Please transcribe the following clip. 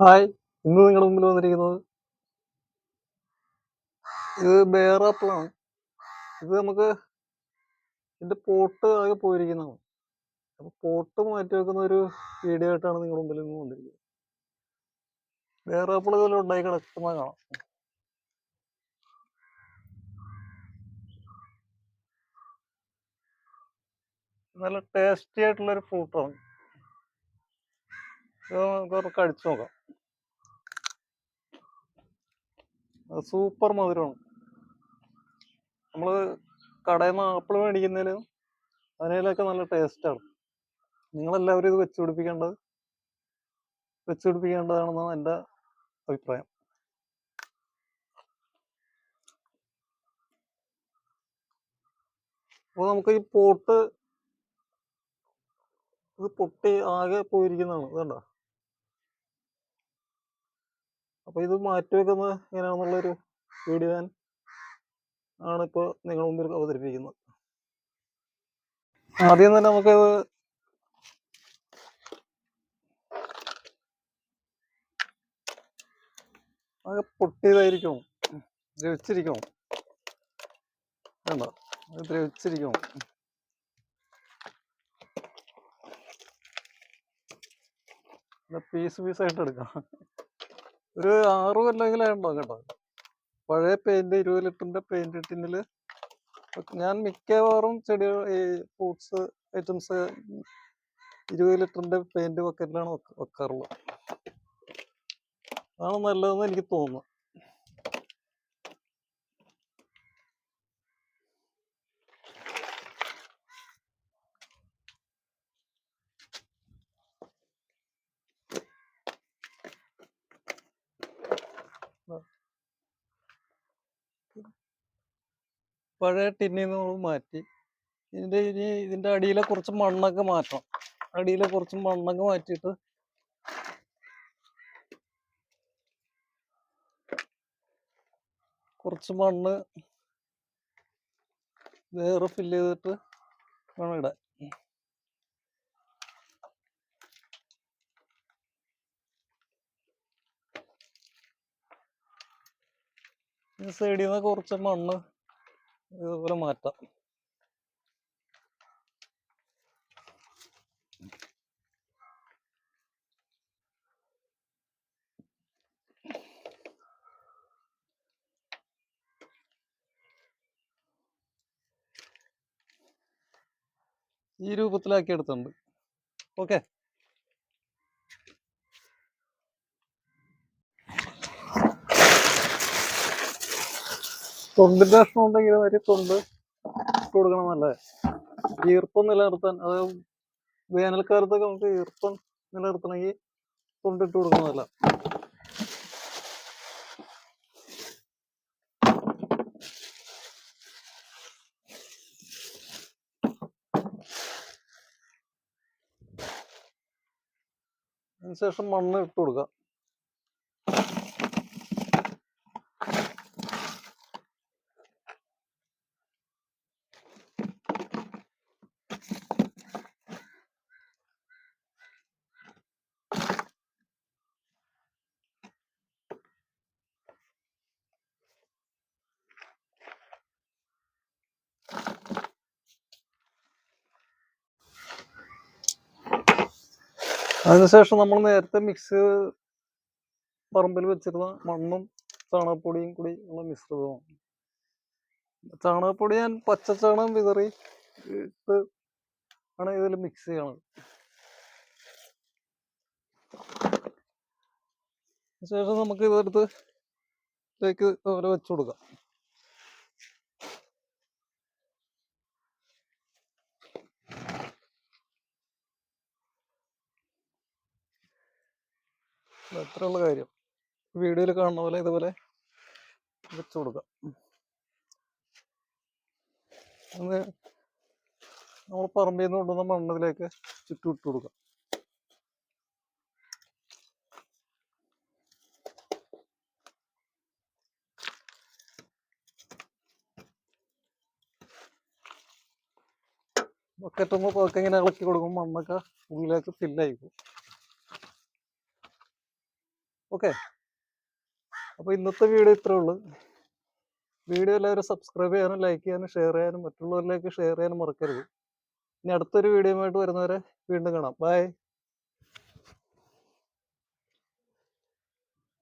Hi ഇന്ന് നിങ്ങളുടെ മുമ്പിൽ വന്നിരിക്കുന്നത്? ഇത് ബെയർ ഇത് നമുക്ക് ഇതിന്റെ പോട്ട് ആകെ പോയിരിക്കുന്നതാണ്. അപ്പൊ പോട്ട് മാറ്റി വെക്കുന്ന ഒരു വീഡിയോ ആയിട്ടാണ് നിങ്ങളുടെ മുമ്പിൽ ഇന്ന് വന്നിരിക്കുന്നത്. ബെയർ ഇതുപോലെ ഉണ്ടായി കിടക്കുന്ന കാണാം. നല്ല ടേസ്റ്റി ആയിട്ടുള്ള ഒരു ഫ്രൂട്ടാണ് ഇത് കഴിച്ചു നോക്കാം. സൂപ്പർ മധുരമാണ്. നമ്മൾ കടയിൽ നിന്ന് ആപ്പിൾ മേടിക്കുന്നതിലും അതിനേലൊക്കെ നല്ല ടേസ്റ്റാണ്. നിങ്ങളെല്ലാവരും ഇത് വെച്ച് പിടിപ്പിക്കേണ്ടത് വെച്ച് പിടിപ്പിക്കേണ്ടതാണെന്നാണ് എന്റെ അഭിപ്രായം. അപ്പോൾ നമുക്ക് ഈ പോട്ട് ഇത് പൊട്ടി ആകെ പോയിരിക്കുന്നതാണ് ഇതുണ്ടോ അപ്പൊ ഇത് മാറ്റി വെക്കുന്നത് എങ്ങനെയാണെന്നുള്ളൊരു വീഡിയോ ഞാൻ ആണ് ഇപ്പോൾ നിങ്ങൾ മുമ്പിൽ അവതരിപ്പിക്കുന്നത്. ആദ്യം തന്നെ നമുക്കത് ആകെ പൊട്ടിയതായിരിക്കും. ദ്രവിച്ചിരിക്കും. വേണ്ട ദ്രവിച്ചിരിക്കും. പീസ് പീസായിട്ട് എടുക്കാം. ഒരു ആറ് കൊല്ലെങ്കിലും ഉണ്ടോ കേട്ടോ. പഴയ പെയിന്റ് ഇരുപത് ലിറ്ററിന്റെ പെയിന്റ് ടിന്നിൽ ഞാൻ മിക്കവാറും ചെടികൾ ഈ ഫ്രൂട്ട്സ് ഐറ്റംസ് ഇരുപത് ലിറ്ററിന്റെ പെയിന്റ് ബക്കറ്റിലാണ് വെക്ക- വെക്കാറുള്ളത്. അതാണ് നല്ലതെന്ന് എനിക്ക് തോന്നുന്നു. പഴയ ടിന്നിൽ നിന്ന് നമ്മൾ മാറ്റി. ഇതിന്റെ ഇനി ഇതിന്റെ അടിയിലെ കുറച്ച് മണ്ണൊക്കെ മാറ്റണം. അടിയിലെ കുറച്ച് മണ്ണൊക്കെ മാറ്റിയിട്ട് കുറച്ച് മണ്ണ് വേറെ ഫില്ല് ചെയ്തിട്ട് വേണം ഇടാൻ. സൈഡിൽ നിന്ന് കുറച്ച് മണ്ണ് ഇതുപോലെ മാറ്റാം. ഈ രൂപത്തിലാക്കി എടുത്തിട്ടുണ്ട്. ഓക്കെ. തൊണ്ടിന്റെ പ്രശ്നം ഉണ്ടെങ്കിൽ ഒരു തൊണ്ട് ഇട്ട് കൊടുക്കണം നല്ലത് ഈർപ്പം നിലനിർത്താൻ അതായത് വേനൽക്കാലത്തൊക്കെ നമുക്ക് ഈർപ്പം നിലനിർത്തണമെങ്കിൽ തൊണ്ടിട്ട് കൊടുക്കണം നല്ല അതിനുശേഷം മണ്ണ് ഇട്ട് കൊടുക്കുക അതിനുശേഷം നമ്മൾ നേരത്തെ മിക്സ് പറമ്പിൽ വെച്ചിരുന്ന മണ്ണും ചാണകപ്പൊടിയും കൂടി ഉള്ള മിശ്രിതമാണ് ചാണകപ്പൊടി ഞാൻ പച്ച ചാണകം വിതറി ഇട്ട് ആണ് ഇതിൽ മിക്സ് ചെയ്യണത്. ശേഷം നമുക്ക് ഇതെടുത്ത് ഇതിലേക്ക് ഓരോ വെച്ചു കൊടുക്കാം. അത്രയുള്ള കാര്യം. വീഡിയോയിൽ കാണുന്ന പോലെ ഇതുപോലെ വെച്ചു കൊടുക്കാം. ഒന്ന് നമ്മൾ പറമ്പിൽ നിന്ന് കൊണ്ടുവന്ന മണ്ണിലേക്ക് ചുറ്റും ഇട്ട് കൊടുക്കാം. ബക്കറ്റ് ഒന്ന് പോക്കെ ഇങ്ങനെ ഇളക്കി കൊടുക്കുമ്പോൾ മണ്ണൊക്കെ ഉള്ളിലേക്ക് ഫില്ലായി പോകും. ഓക്കെ. അപ്പോൾ ഇന്നത്തെ വീഡിയോ ഇത്രേ ഉള്ളൂ. വീഡിയോ എല്ലാവരും സബ്സ്ക്രൈബ് ചെയ്യാനും ലൈക്ക് ചെയ്യാനും ഷെയർ ചെയ്യാനും മറ്റുള്ളവരിലേക്ക് ഷെയർ ചെയ്യാനും മറക്കരുത്. ഇനി അടുത്തൊരു വീഡിയോയുമായിട്ട് വരുന്നവരെ വീണ്ടും കാണാം. ബൈ